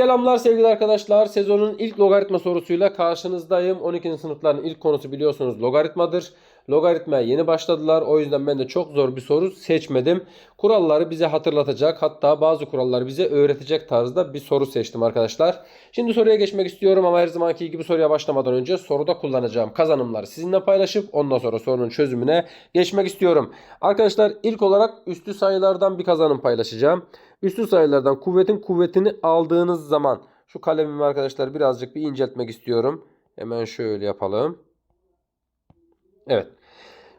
Selamlar sevgili arkadaşlar. Sezonun ilk logaritma sorusuyla karşınızdayım. 12. sınıfların ilk konusu biliyorsunuz logaritmadır. Logaritmaya yeni başladılar. O yüzden ben de çok zor bir soru seçmedim. Kuralları bize hatırlatacak hatta bazı kuralları bize öğretecek tarzda bir soru seçtim arkadaşlar. Şimdi soruya geçmek istiyorum ama her zamanki gibi soruya başlamadan önce soruda kullanacağım kazanımları sizinle paylaşıp ondan sonra sorunun çözümüne geçmek istiyorum. Arkadaşlar ilk olarak üstü sayılardan bir kazanım paylaşacağım. Üstü sayılardan kuvvetin kuvvetini aldığınız zaman şu kalemimi arkadaşlar birazcık bir inceltmek istiyorum. Hemen şöyle yapalım. Evet.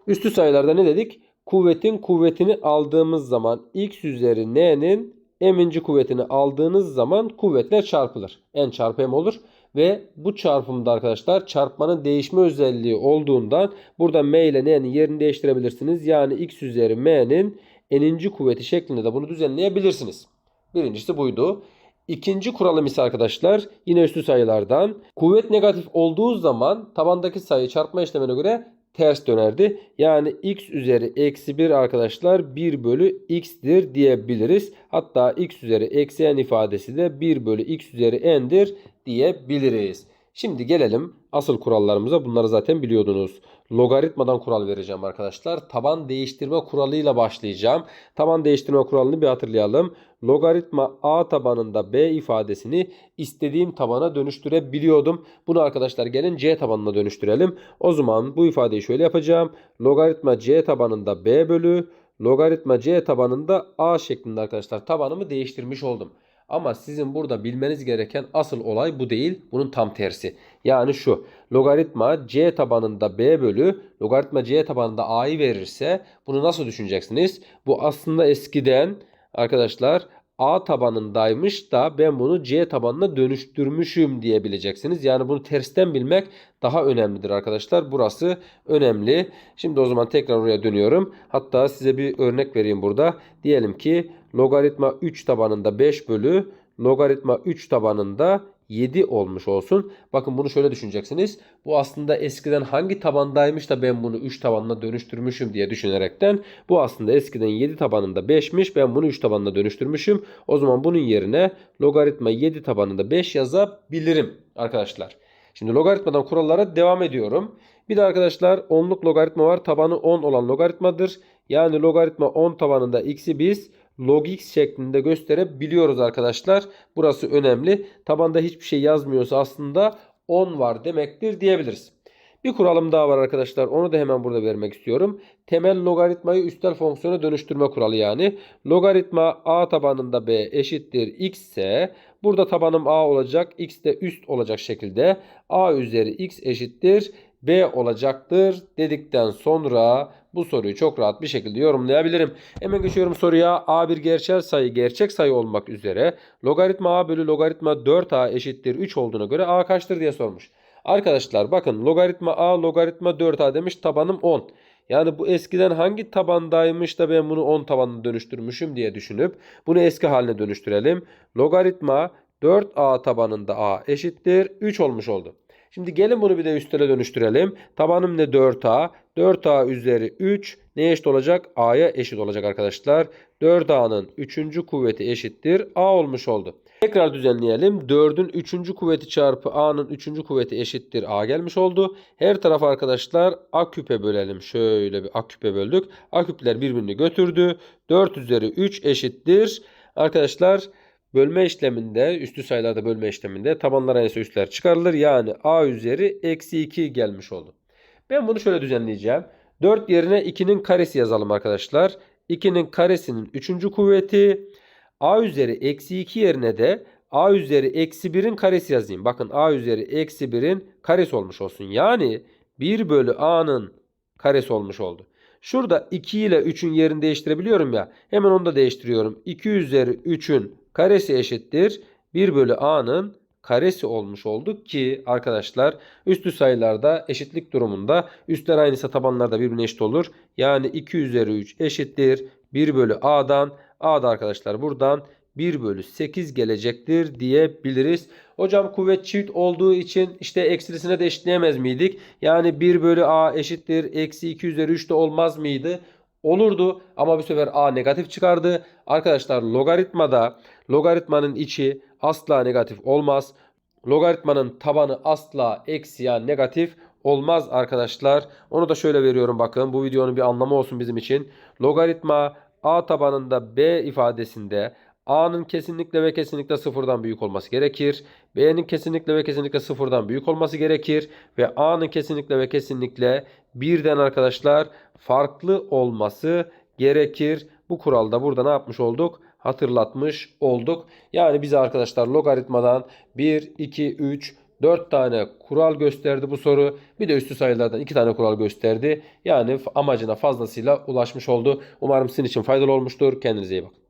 Üstü sayılarda ne dedik? Kuvvetin kuvvetini aldığımız zaman x üzeri n'nin m'inci kuvvetini aldığınız zaman kuvvetler çarpılır. n çarpı m olur. Ve bu çarpımda arkadaşlar çarpmanın değişme özelliği olduğundan burada m ile n'nin yerini değiştirebilirsiniz. Yani x üzeri m'nin n'inci kuvveti şeklinde de bunu düzenleyebilirsiniz. Birincisi buydu. İkinci kuralım ise arkadaşlar yine üstü sayılardan. Kuvvet negatif olduğu zaman tabandaki sayı çarpma işlemine göre ters dönerdi. Yani x üzeri eksi 1 arkadaşlar 1 bölü x'tir diyebiliriz. Hatta x üzeri eksi n ifadesi de 1 bölü x üzeri n'dir diyebiliriz. Şimdi gelelim asıl kurallarımıza. Bunları zaten biliyordunuz. Logaritmadan kural vereceğim arkadaşlar. Taban değiştirme kuralıyla başlayacağım. Taban değiştirme kuralını bir hatırlayalım. Logaritma a tabanında b ifadesini istediğim tabana dönüştürebiliyordum. Bunu arkadaşlar gelin c tabanına dönüştürelim. O zaman bu ifadeyi şöyle yapacağım. Logaritma c tabanında b bölü logaritma c tabanında a şeklinde arkadaşlar tabanımı değiştirmiş oldum. Ama sizin burada bilmeniz gereken asıl olay bu değil. Bunun tam tersi. Yani şu. Logaritma c tabanında b bölü logaritma c tabanında a'yı verirse bunu nasıl düşüneceksiniz? Bu aslında eskiden arkadaşlar A tabanındaymış da ben bunu C tabanına dönüştürmüşüm diyebileceksiniz. Yani bunu tersten bilmek daha önemlidir arkadaşlar. Burası önemli. Şimdi o zaman tekrar oraya dönüyorum. Hatta size bir örnek vereyim burada. Diyelim ki logaritma 3 tabanında 5 bölü logaritma 3 tabanında 7 olmuş olsun. Bakın bunu şöyle düşüneceksiniz. Bu aslında eskiden hangi tabandaymış da ben bunu 3 tabanına dönüştürmüşüm diye düşünerekten bu aslında eskiden 7 tabanında 5'miş. Ben bunu 3 tabanına dönüştürmüşüm. O zaman bunun yerine logaritma 7 tabanında 5 yazabilirim arkadaşlar. Şimdi logaritmadan kurallara devam ediyorum. Bir de arkadaşlar onluk logaritma var. Tabanı 10 olan logaritmadır. Yani logaritma 10 tabanında x'i biz log x şeklinde gösterebiliyoruz arkadaşlar. Burası önemli. Tabanda hiçbir şey yazmıyorsa aslında 10 var demektir diyebiliriz. Bir kuralım daha var arkadaşlar. Onu da hemen burada vermek istiyorum. Temel logaritmayı üstel fonksiyona dönüştürme kuralı yani. Logaritma a tabanında b eşittir x ise burada tabanım a olacak. x de üst olacak şekilde a üzeri x eşittir b olacaktır dedikten sonra bu soruyu çok rahat bir şekilde yorumlayabilirim. Hemen geçiyorum soruya. A bir gerçel sayı gerçek sayı olmak üzere logaritma a bölü logaritma 4a eşittir 3 olduğuna göre a kaçtır diye sormuş. Arkadaşlar bakın logaritma a logaritma 4a demiş tabanım 10. Yani bu eskiden hangi tabandaymış da ben bunu 10 tabanına dönüştürmüşüm diye düşünüp bunu eski haline dönüştürelim. Logaritma 4a tabanında a eşittir 3 olmuş oldu. Şimdi gelin bunu bir de üstele dönüştürelim. Tabanım ne 4a? 4a üzeri 3 neye eşit olacak? a'ya eşit olacak arkadaşlar. 4a'nın 3. kuvveti eşittir a olmuş oldu. Tekrar düzenleyelim. 4'ün 3. kuvveti çarpı a'nın 3. kuvveti eşittir a gelmiş oldu. Her tarafı arkadaşlar a küpe bölelim. Şöyle bir a küpe böldük. A küpler birbirini götürdü. 4 üzeri 3 eşittir. Arkadaşlar Bölme işleminde üstü sayılarda bölme işleminde tabanlara ise üstler çıkarılır. Yani a üzeri eksi 2 gelmiş oldu. Ben bunu şöyle düzenleyeceğim. 4 yerine 2'nin karesi yazalım arkadaşlar. 2'nin karesinin 3. kuvveti a üzeri eksi 2 yerine de a üzeri eksi 1'in karesi yazayım. Bakın a üzeri eksi 1'in karesi olmuş olsun. Yani 1 bölü a'nın karesi olmuş oldu. Şurada 2 ile 3'ün yerini değiştirebiliyorum ya. Hemen onu da değiştiriyorum. 2 üzeri 3'ün karesi eşittir 1 bölü a'nın karesi olmuş olduk ki arkadaşlar üstü sayılarda eşitlik durumunda üstler aynıysa tabanlar da birbirine eşit olur. Yani 2 üzeri 3 eşittir 1 bölü a'dan a da arkadaşlar buradan 1 bölü 8 gelecektir diyebiliriz. Hocam kuvvet çift olduğu için işte eksilisine de eşitleyemez miydik? Yani 1 bölü a eşittir eksi 2 üzeri 3 de olmaz mıydı? Olurdu ama bu sefer A negatif çıkardı. Arkadaşlar logaritmada logaritmanın içi asla negatif olmaz. Logaritmanın tabanı asla eksi yani negatif olmaz arkadaşlar. Onu da şöyle veriyorum bakın. Bu videonun bir anlamı olsun bizim için. Logaritma A tabanında B ifadesinde A'nın kesinlikle ve kesinlikle sıfırdan büyük olması gerekir. B'nin kesinlikle ve kesinlikle sıfırdan büyük olması gerekir. Ve A'nın kesinlikle ve kesinlikle birden arkadaşlar farklı olması gerekir. Bu kuralda burada ne yapmış olduk? Hatırlatmış olduk. Yani bize arkadaşlar logaritmadan 1, 2, 3, 4 tane kural gösterdi bu soru. Bir de üstü sayılardan 2 tane kural gösterdi. Yani amacına fazlasıyla ulaşmış oldu. Umarım sizin için faydalı olmuştur. Kendinize iyi bakın.